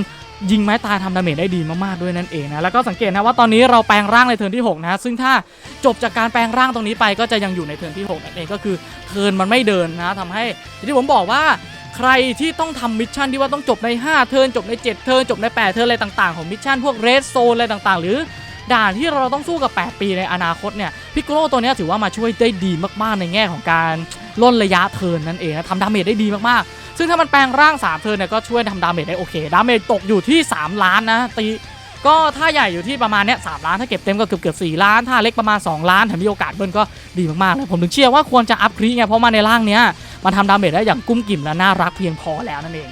ยิงไม้ตายทำดาเมจได้ดีมากๆด้วยนั่นเองนะแล้วก็สังเกตนะว่าตอนนี้เราแปลงร่างในเทิร์นที่6นะซึ่งถ้าจบจากการแปลงร่างตรงนี้ไปก็จะยังอยู่ในเทิร์นที่6นั่นเองก็คือเทิร์นมันไม่เดินนะทำให้ที่ผมบอกว่าใครที่ต้องทำมิชชั่นที่ว่าต้องจบใน 5 เทิร์นจบใน 7 เทิร์นจบใน 8 เทิร์นอะไรต่างๆของมิชชั่นพวกเรดโซนอะไรต่างๆ หรือ ด่านที่เราต้องสู้กับ 8 ปีในอนาคตเนี่ยพิกโกโลตัวนี้ถือว่ามาช่วยได้ดีมากๆในแง่ของการล่นระยะเทินนั่นเองนะทำดาเมจได้ดีมากๆ ซึ่งถ้ามันแปลงร่าง 3 เทินเนี่ยก็ช่วยทำดาเมจได้โอเค ดาเมจตกอยู่ที่ 3 ล้านนะตีก็ถ้าใหญ่อยู่ที่ประมาณเนี้ยสล้านถ้าเก็บเต็มก็เกือบเกือบสล้าน ถ้าเล็กประมาณ 2 ล้านถ้ามีโอกาสเบิ้ลก็ดีมากๆเลยผมถึงเชื่อว่าควรจะอัพครีไงเพราะมาในร่างเนี้ยมันทำดาเมจได้อย่างกุ้มกิ่มและน่ารักเพียงพอแล้วนั่นเอง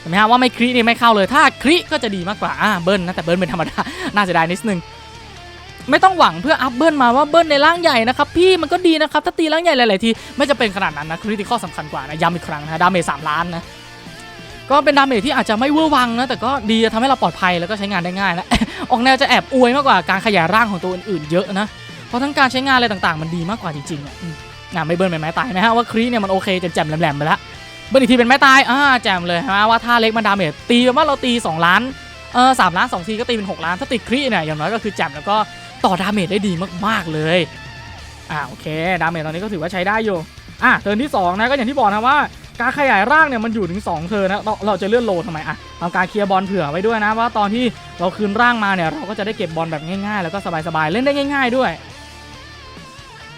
เห็นไหมฮะว่าไม่ครินี่ไม่เข้าเลย ถ้าคริก็จะดีมากกว่าอ่าเบิ้ลนะแต่เบิ้ลเป็นธรรมดา น่าเสียดายนิดนึงไม่ต้องหวังเพื่ออัพเบิ้ลมาว่าเบิ้ลในร่างใหญ่นะครับพี่มันก็ดีนะครับถ้าตีร่างใหญ่หลายๆทีไม่จะเป็นขนาดนั้นนะคริติข้อสำคัญกว่านะย้ำอีกครั้งนะดาเมจสามล้านนะก็เป็นดาเมจที่อาจจะไม่เวอร์วังนะแต่ก็ดีทำให้เราปลอดภัยแล้วก็ใช้งานได้ง่ายนะออกแนวจะแอบอวยมากกว่าการขยายร่างของตัวอื่นๆเยอะนะเพราะทั้งการใช้งานอะไรต่างๆ มันดีมากกว่าจริงๆอะอืมอะไม่เบิ้ลเป็นไม้ตายนะฮะว่าคริเนี่ยมันโอเคแจ่มแหลมๆไปแล้ว เบิ้ลอีกทีเป็นไม้ตายอ่าแจมเลยนะว่าถ้าเล็กมันดาเมจตีแบบว่าเราตี 2 ล้านเออสามล้าน2ทีก็ตีเป็น 6 ล้านถ้าติดครีเนี่ยอย่างน้อยก็คือแจมแล้วก็ต่อดาเมจได้ดีมากๆเลยอ่าโอเคดาเมจตอนนี้ก็ถือว่าใช้ได้อยู่อะเทิร์นที่2นะก็อย่างที่บอกนะว่าการขยายร่างเนี่ยมันอยู่ถึง 2 เทิร์นนะเราเราจะเลื่อนโลทำไมอะทำการเคลียร์บอลเผื่อไว้ด้วยนะว่าตอนที่เราคืนร่างมาเนี่ยเราก็จะได้เก็บบอลแบบง่ายๆ แล้วก็สบายๆเล่นได้ง่าย ๆด้วย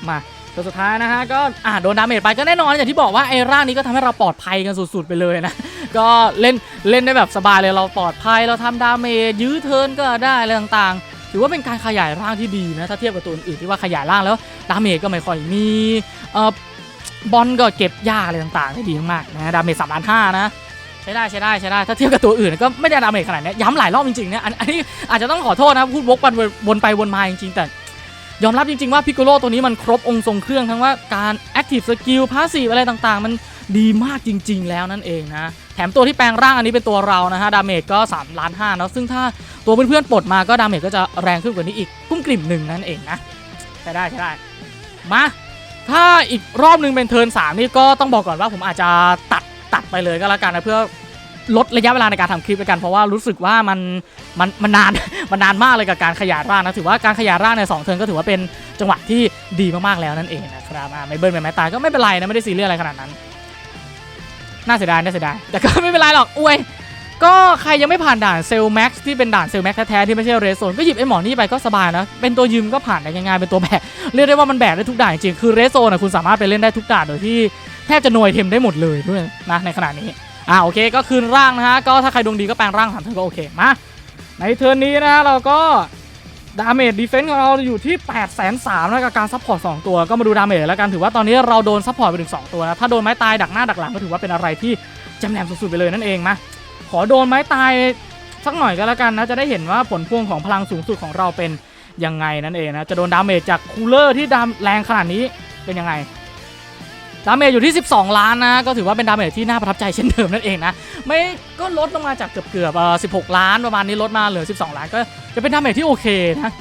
มา ตัวสุดท้ายนะฮะก็อ่าโดนดาเมจไปก็แน่นอนอย่างที่บอกว่าไอ้ร่างนี้ก็ทำให้เราปลอดภัยกันสุดๆไปเลยนะ ก็เล่นเล่นได้แบบสบายเลยเราปลอดภัยเราทำดาเมจยื้อเทิร์นก็ได้อะไรต่างๆ ถือว่าเป็นการขยายร่างที่ดีนะถ้าเทียบกับตัวอื่นที่ว่าขยายร่างแล้วดาเมจก็ไม่ค่อยมีเอ่อบอลก็เก็บยากอะไรต่างๆได้ดีมากๆนะดาเมจสามล้านห้านะใช้ได้ใช้ได้ใช้ได้ถ้าเทียบกับตัวอื่นก็ไม่ได้ดาเมจขนาดนี้ย้ำหลายรอบจริงๆเนี่ยอันอันนี้อาจจะต้องขอโทษนะพูดวกวนวนไปวนมาจริงๆแต่ ยอมรับจริงๆว่าพิกโกโลตัวนี้มันครบองค์ทรงเครื่องทั้งว่าการ Active Skill Passive อะไรต่างๆ มันดีมากจริง ๆ แล้วนั่นเองนะแถมตัวที่แปลงร่างอันนี้เป็นตัวเรานะฮะดาเมจก็3ล้าน5เนาะซึ่งถ้าตัวเพื่อนๆปลดมาก็ดาเมจก็จะแรงขึ้นกว่านี้อีกกุ้มกลิ่มหนึ่งนั่นเองนะใช้ได้ใช้ได้มาถ้าอีกรอบหนึ่งเป็นเทิร์น3นี่ก็ต้องบอกก่อนว่าผมอาจจะตัดตัดไปเลยก็แล้วกันนะเพื่อ ลดระยะเวลาในการทำคลิปไปกัน เพราะว่ารู้สึกว่ามันมันมันนาน มันนานมากเลยกับการขยายร่างนะ ถือว่าการขยายร่างในสองเทิร์นก็ถือว่าเป็นจังหวะที่ดีมากๆแล้วนั่นเองนะครับไม่เบิ้ลไม่ไม้ตายก็ไม่เป็นไรนะ ไม่ได้ซีเรียสอะไรขนาดนั้น น่าเสียดายน่าเสียดาย แต่ก็ไม่เป็นไรหรอก อวย ก็ใครยังไม่ผ่านด่านเซลแม็กซ์ที่เป็นด่านเซลแม็กซ์แท้ๆที่ไม่ใช่เรสโซนก็หยิบไอ้หมอนี่ไปก็สบายนะ เป็นตัวยืมก็ผ่านได้ง่ายๆเป็นตัวแบก เรียกได้ว่ามันแบกได้ทุกด่านจริงๆ คือเรสโซนนะคุณสามารถไปเล่นได้ทุกด่านโดยที่แทบจะหน่วยเทมได้หมดเลยด้วยนะในขณะนี้ อ่าโอเคก็คืนร่างนะฮะก็ถ้าใครดวงดีก็แปลงร่างสามเทิร์นก็โอเคมาในเทิร์นนี้นะฮะเราก็ดาเมจดีเฟนซ์ของเราอยู่ที่8 3 0 0 0นะกับการซัพพอร์ต2ตัวก็มาดูดาเมจแล้วกันถือว่าตอนนี้เราโดนซัพพอร์ตไปถึง 2 ตัวนะถ้าโดนไม้ตายดักหน้าดักหลังก็ถือว่าเป็นอะไรที่จำแหนมสุดๆไปเลยนั่นเองมาขอโดนไม้ตายสักหน่อยก็แล้วกันนะจะได้เห็นว่าผลพวงของพลังสูงสุดของเราเป็นยังไงนั่นเองนะจะโดนดาเมจจากคูลเลอร์ที่ดามแรงขนาดนี้เป็นยังไง ดาเมจอยู่ที่ 12 ล้านนะ ก็ถือว่าเป็นดาเมจที่น่าประทับใจเช่นเดิมนั่นเองนะ ไม่ก็ลดลงมาจากเกือบเกือบๆ16 ล้านประมาณนี้ลดมาเหลือ 12 ล้านก็จะเป็นดาเมจที่โอเคนะ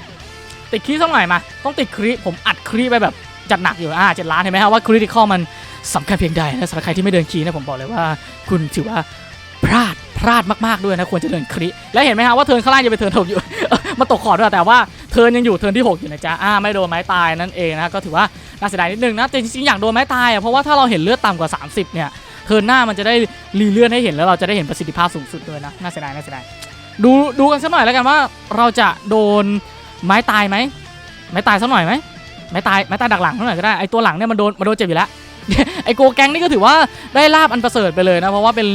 ติดครีสักหน่อยมา ต้องติดครีผมอัดครีไปแบบจัดหนักอยู่อ่า7ล้านเห็นไหมฮะว่าครีติคอมันสำคัญเพียงใดนะสำหรับใครที่ไม่เดินคีนะผมบอกเลยว่า คุณถือว่าพลาดพลาดมากๆด้วยนะควรจะเดินครีแล้วเห็นไหมฮะว่าเทินข้างล่างจะเป็นเทินหกอยู่ มาตกขอดด้วยแต่ว่าเทินยังอยู่เทินที่หกอยู่นะจ๊ะอ่าไม่โดนไม้ตายนั่นเองนะก็ถือว่า น่าเสียดายนิดนึงนะแต่จริงๆอยากโดนไม้ตายอะเพราะว่าถ้าเราเห็นเลือดต่ำกว่า 30 เนี่ยเทิร์นหน้ามันจะได้รีเลื่อนให้เห็นแล้วเราจะได้เห็นประสิทธิภาพสูงสุดด้วยนะน่าเสียดายน่าเสียดายดูดูกันสักหน่อยแล้วกันว่าเราจะโดนไม้ตายไหมไม้ตายสักหน่อยไหมไม้ตายไม้ตายดักหลังสักหน่อยก็ได้ไอตัวหลังเนี่ยมันโดนมันโดนเจ็บอยู่แล้ว ไอโกแกงนี่ก็ถือว่าได้ลาบอันประเสริฐไปเลยนะ เพราะว่าเป็น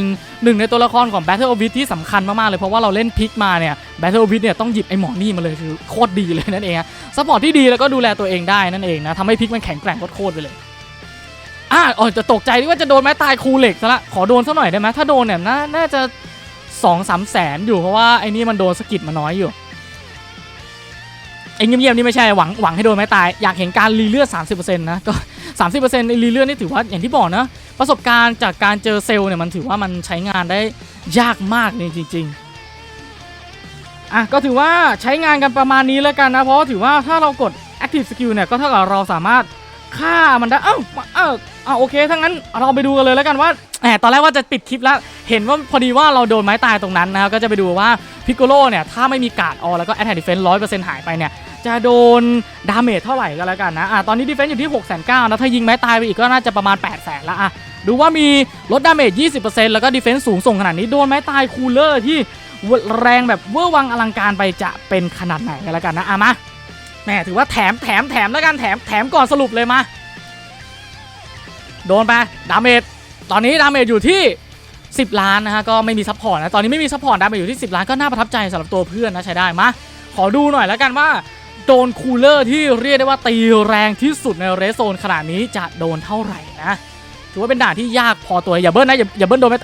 หนึ่งในตัวละครของ Battle of Wit ที่สำคัญมาก ๆ เลย เพราะว่าเราเล่นพิกมาเนี่ย Battle of Wit เนี่ยต้องหยิบไอหมอนี่มาเลยคือโคตรดีเลยนั่นเองอะซัพพอร์ตที่ดีแล้วก็ดูแลตัวเองได้นั่นเองนะทำให้พิกมันแข็งแกร่งโคตรๆไปเลยอ่าอ๋อจะตกใจที่ว่าจะโดนไม้ตายคูเหล็กซะละขอโดนสักหน่อยได้ไหมถ้าโดนเนี่ยน่านาจะสองสามแสนอยู่เพราะว่าไอ้นี่มันโดนสกิดมาน้อยอยู่ไอ้เงียบๆนี่ไม่ใช่หวังหวังให้โดนไม้ตายอยากเห็นการรีเลือด30%นะก็ 30%ในรีเลือดนี่ถือว่าอย่างที่บอกนะ ประสบการณ์จากการเจอเซลล์เนี่ยมันถือว่ามันใช้งานได้ยากมากเลยจริง ๆ อะก็ถือว่าใช้งานกันประมาณนี้แล้วกันนะ เพราะว่าถือว่าถ้าเรากด Active Skill เนี่ยก็เท่ากับเราสามารถฆ่ามันได้เอ้าเอ้าอ่าโอเคถ้างั้นเราไปดูกันเลยแล้วกันว่าแหมตอนแรกว่าจะปิดคลิปแล้ว เห็นว่าพอดีว่าเราโดนไม้ตายตรงนั้นนะครับก็จะไปดูว่าพิกโกโลเนี่ยถ้าไม่มีการ์ดออแล้วก็ Attack Defense 100%หายไปเนี่ย จะโดนดาเมจเท่าไหร่ก็แล้วกันนะอะตอนนี้ดีเฟนซ์อยู่ที่6 9 0 0 0นะถ้ายิงไม้ตายไปอีกก็น่าจะประมาณ8 0 0 0 0 0ละอะดูว่ามีลดดาเมจ 20%แล้วก็ดีเฟนซ์สูงส่งขนาดนี้โดนไม้ตายคูลเลอร์ที่แรงแบบเวอร์วังอลังการไปจะเป็นขนาดไหนกันแล้วกันนะอะมาแหมถือว่าแถมแถมแถมแล้วกันแถมแถมก่อนสรุปเลยมาโดนไปดาเมจตอนนี้ดาเมจอยู่ที่ 10 ล้านนะฮะก็ไม่มีซัพพอร์ตนะตอนนี้ไม่มีซัพพอร์ตดาเมจอยู่ที่ 10 ล้านก็น่าประทับใจสำหรับตัวเพื่อนนะใช้ได้มาขอดูหน่อยแล้วกันว่า โดนคูลเลอร์ที่เรียกได้ว่าตีแรงที่สุดในเรสโซนขนาดนี้จะโดนเท่าไหร่นะถือว่าเป็นด่านที่ยากพอตัวอย่าเบิ้ลนะอย่าอย่าเบิ้ลโดนไม่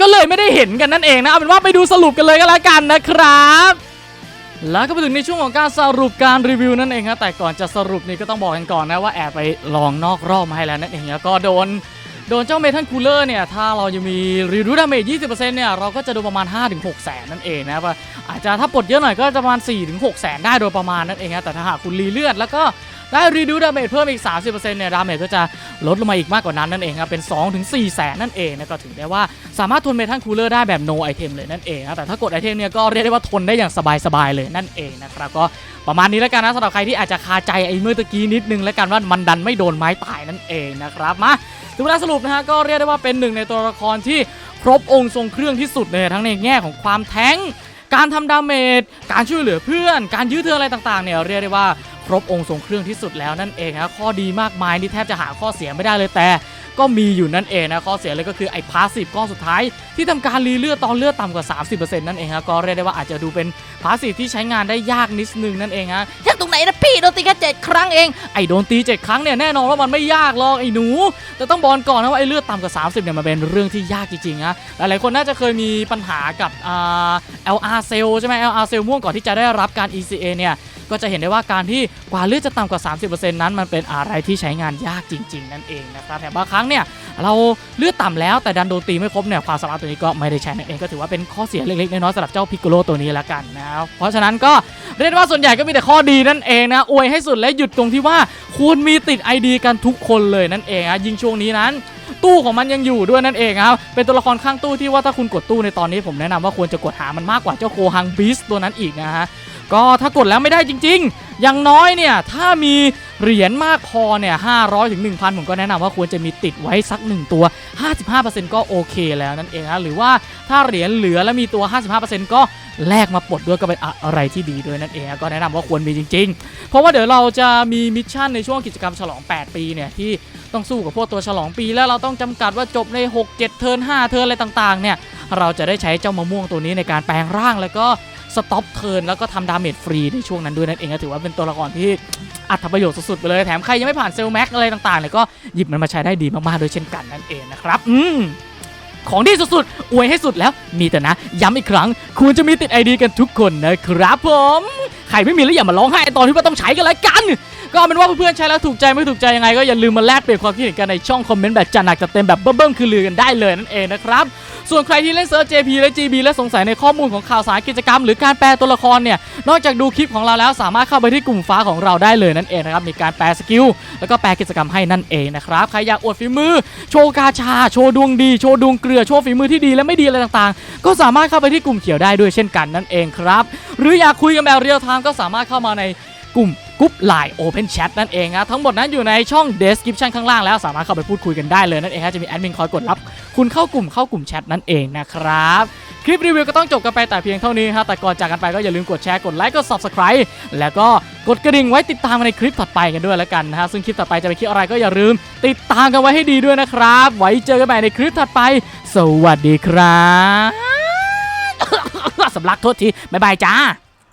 ก็เลยไม่ได้เห็นกันนั่นเองนะเอาเป็นว่าไปดูสรุปกันเลยก็แล้วกันนะครับ แล้วก็ไปถึงในช่วงของการสรุปการรีวิวนั่นเองครับแต่ก่อนจะสรุปนี่ก็ต้องบอกกันก่อนนะว่าแอบไปลองนอกรอบมาให้แล้วนั่นเองแล้วก็โดน โดนเจ้าเมทัลคูลเลอร์เนี่ยถ้าเรายังมีรีดูดาเมจ20%เนี่ยเราก็จะโดนประมาณ 5-6 แสนนั่นเองนะครับว่าอาจจะถ้าปลดเยอะหน่อยก็จะประมาณ 4-6 แสนได้โดยประมาณนั่นเองนะแต่ถ้าหากคุณรีเลือดแล้วก็ ได้รีดูดาเมจเพิ่มอีก 30%เนี่ยดาเมจก็จะลดลงมาอีกมากกว่านั้นนั่นเองครับเป็น 2-4แสนนั่นเองนะก็ถือได้ว่าสามารถทนเมทัลคูลเลอร์ได้แบบ no item เลยนั่นเองนะแต่ถ้ากดไอเทมเนี่ยก็เรียกได้ว่าทนได้อย่างสบายๆเลยนั่นเองนะครับก็ประมาณนี้แล้วกันนะสำหรับใครที่อาจจะคาใจไอ้เมื่อตะกี้นิดนึงแล้วกันว่ามันดันไม่โดนไม้ตายนั่นเองนะครับมาถึงเวลาสรุปนะฮะก็เรียกได้ว่าเป็นหนึ่งในตัวละครที่ครบองค์ทรงเครื่องที่สุดเลยทั้งในแง่ของความแท้ง การทำดาเมจ การช่วยเหลือเพื่อน การยื้อเธออะไรต่างๆเนี่ยเรียกได้ว่าครบองค์ทรงเครื่องที่สุดแล้วนั่นเองนะข้อดีมากมายนี่แทบจะหาข้อเสียไม่ได้เลยแต่ ก็มีอยู่นั่นเองนะข้อเสียเลยก็คือไอ้พาสซีฟก้อนสุดท้าย ที่ทำการรีเลือดตอนเลือดต่ำกว่า 30%นั่นเองฮะก็เรียกได้ว่าอาจจะดูเป็นพาสซีฟที่ใช้งานได้ยากนิดนึงนั่นเองฮะยากตรงไหนนะพี่โดนตีแค่เจ็ดครั้งเองไอ้โดนตีเจ็ดครั้งเนี่ยแน่นอนว่ามันไม่ยากหรอกไอ้หนูแต่ต้องบอกก่อนนะว่าไอ้เลือดต่ำกว่า 30เนี่ยมันเป็นเรื่องที่ยากจริงๆนะหลายๆคนน่าจะเคยมีปัญหากับอ่า LR เซลใช่ไหม LR เซลม่วงก่อนที่จะได้รับการ ECA เนี่ยก็จะเห็นได้ว่าการที่กว่าเลือดจะต่ำกว่า 30%นั้นมันเป็นอะไรที่ใช้งานยากจริง ๆ นั่นเองนะครับแต่บางครั้งเนี่ยเราเลือดต่ำแล้วแต่ดันโดนตีไม่ครบเนี่ยความสามารถตัวนี้ก็ไม่ได้ใช้นั่นเองก็ถือว่าเป็นข้อเสียเล็กๆน้อยๆสำหรับเจ้าพิกโกโลตัวนี้ล้วกันนะครับเพราะฉะนั้นก็เรียกได้ว่าส่วนใหญ่ก็มีแต่ข้อดีนั่นเองนะอวยให้สุดและหยุดตรงที่ว่าควรมีติด ID กันทุกคนเลยนั่นเองนะยิ่งช่วงนี้นั้นตู้ของมันยังอยู่ด้วยนั่นเองครับ เป็นตัวละครข้างตู้ที่ว่าถ้าคุณกดตู้ในตอนนี้ผมแนะนำว่าควรจะกดหามันมากกว่าเจ้าโคฮังบีสตัวนั้นอีกนะฮะ ก็ถ้ากดแล้วไม่ได้จริง ๆ อย่างน้อยเนี่ยถ้ามีเหรียญมากพอเนี่ย500ถึง1,000ผมก็แนะนำว่าควรจะมีติดไว้สัก 1 ตัว 55%ก็โอเคแล้วนั่นเองนะหรือว่าถ้าเหรียญเหลือแล้วมีตัว 55%ก็แลกมาปลดด้วยก็เป็นอะไรที่ดีด้วยนั่นเองก็แนะนำว่าควรมีจริง ๆ เพราะว่าเดี๋ยวเราจะมีมิชชั่นในช่วงกิจกรรมฉลอง 8 ปีเนี่ยที่ต้องสู้กับพวกตัวฉลองปี แล้วเราต้องจำกัดว่าจบใน 6 7 เทิร์น5เทิร์นอะไรต่างๆเนี่ยเราจะได้ใช้เจ้ามะม่วงตัวนี้ในการแปลงร่างแล้วก็ สต็อปเทิร์นแล้วก็ทำดาเมจฟรีในช่วงนั้นด้วยนั่นเองก็ถือว่าเป็นตัวละครที่อัตประโยชน์สุดๆไปเลยแถมใครยังไม่ผ่านเซลแม็กอะไรต่างๆเลยก็หยิบมันมาใช้ได้ดีมากๆด้วยเช่นกันนั่นเองนะครับ อืมของดีสุดๆ อวยให้สุดแล้ว มีแต่นะ ย้ำอีกครั้ง คุณจะมีติดไอดีกันทุกคนนะครับผม ใครไม่มีแล้วอย่ามาร้องไห้ตอนที่ว่าต้องใช้กันแล้วกัน ก็เอาเป็นว่าเพื่อนๆใช้แล้วถูกใจไม่ถูกใจยังไงก็อย่าลืมมาแลกเปลี่ยนความคิดเห็นกันในช่องคอมเมนต์แบบจัดหนักจัดเต็มแบบเบิ้มๆคือลือกันได้เลยนั่นเองนะครับส่วนใครที่เล่นเซิร์ช JP และ GB และสงสัยในข้อมูลของข่าวสารกิจกรรม หรือการแปลตัวละครเนี่ย นอกจากดูคลิปของเราแล้วสามารถเข้าไปที่กลุ่มฟ้าของเราได้เลยนั่นเองนะครับ มีการแปลสกิล แล้วก็แปลกิจกรรมให้นั่นเองนะครับ ใครอยากอวดฝีมือ โชว์กาชา โชว์ดวงดี โชว์ดวงเกลือ โชว์ฝีมือที่ดีและไม่ดีอะไรต่างๆ ก็สามารถเข้าไปที่กลุ่มเขียวได้ด้วยเช่นกันนั่นเองครับ หรืออยากคุยกันแบบเรียลไทม์ก็สามารถเข้ามาในกลุ่มกรุ๊ปไลน์ Open Chat นั่นเองครับทั้งหมดนั้นอยู่ในช่อง description ข้างล่างแล้วสามารถเข้าไปพูดคุยกันได้เลยนั่นเองครับจะมีแอดมินคอยกดรับ คุณเข้ากลุ่มเข้ากลุ่มแชทนั่นเองนะครับ คลิปรีวิวก็ต้องจบกันไปแต่เพียงเท่านี้ครับแต่ก่อนจากกันไปก็อย่าลืมกดแชร์กดไลค์กด subscribe แล้วก็กดกระดิ่งไว้ติดตามในคลิปถัดไปกันด้วยแล้วกันนะฮะซึ่งคลิปถัดไปจะเป็นคลิปอะไรก็อย่าลืม ติดตามกันไว้ให้ดีด้วยนะครับ ไว้เจอกันใหม่ในคลิปถัดไป สวัสดีครับสำลักโทษทีบ๊ายบายจ้า